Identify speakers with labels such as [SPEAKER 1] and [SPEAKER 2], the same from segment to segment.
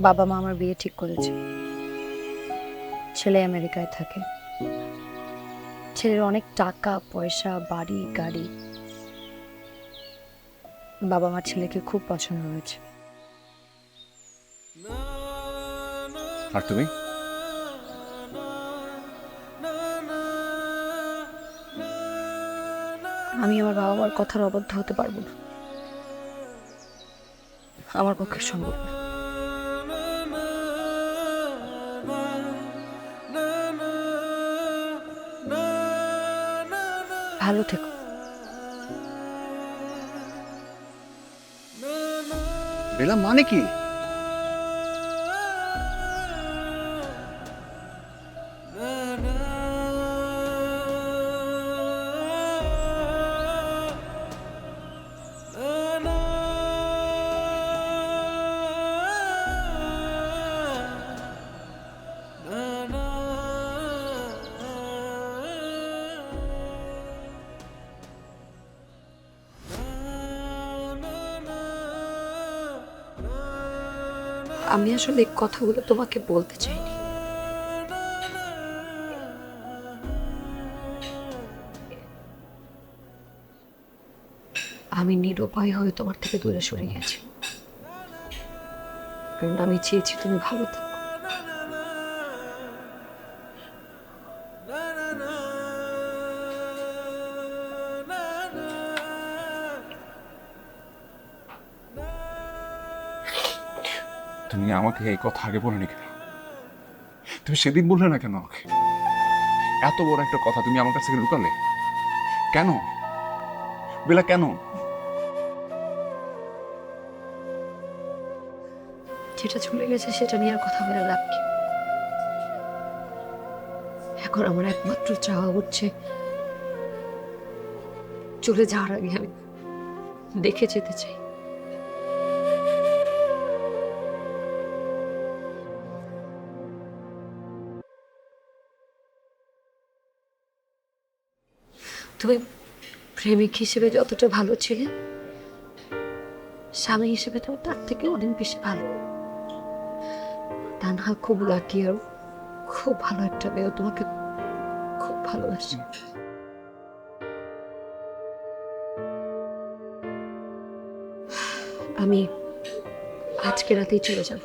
[SPEAKER 1] বাবা মা আমার বিয়ে ঠিক করেছে। ছেলে আমেরিকায় থাকে। ছেলের অনেক টাকা পয়সা বাড়ি গাড়ি। বাবা মা ছেলেকে খুব পছন্দ হয়েছে।
[SPEAKER 2] আর তুমি?
[SPEAKER 1] আমি আমার বাবা মার কথার অবদ্ধ হতে পারব না। আমার পক্ষে সম্ভব না। ভালো থেকো।
[SPEAKER 2] বেলা মানে কি?
[SPEAKER 1] আমি আসলে কথাগুলো তোমাকে বলতে চাইনি। আমি নিরুপায় হয়ে তোমার থেকে দূরে সরে গেছি। কারণ আমি চেয়েছি তুমি ভালো থাকো।
[SPEAKER 2] তুমি আমাকে এই কথা আগে বলনি কেন তুমি সেদিন বললে না কেন আমাকে? এত বড় একটা কথা তুমি আমার কাছ লুকালে? কেন? বেলা কেন?
[SPEAKER 1] যেটা চলে গেছে সেটা নিয়ে আর কথা বলে লাভ কি? এখন আমার একমাত্র চাওয়া হচ্ছে চলে যাওয়ার আগে আমি দেখে যেতে চাই। তুমি প্রেমিক হিসেবে যতটা ভালো ছিলে, স্বামী হিসেবে তো তার থেকে অনেক বেশি ভালো। তানহা খুব লাকি আর খুব ভালো একটা মেয়ে তোমাকে খুব ভালোবাসে। আমি আজকে রাতেই চলে যাব।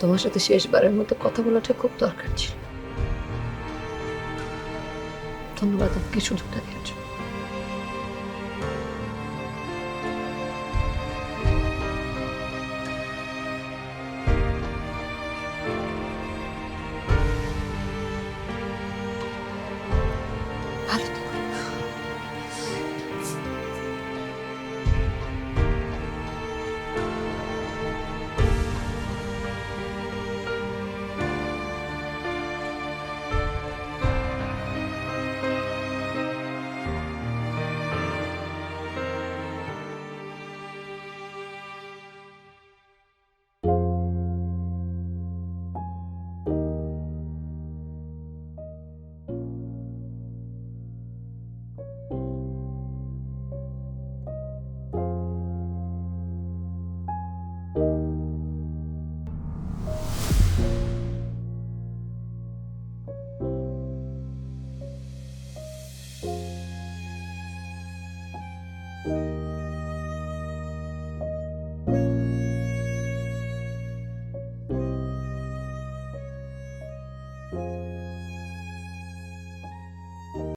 [SPEAKER 1] তোমার সাথে শেষবারের মতো কথা বলাটা খুব দরকার ছিল। ধন্যবাদ আমাকে সুযোগটা দেওয়ার জন্য। thank you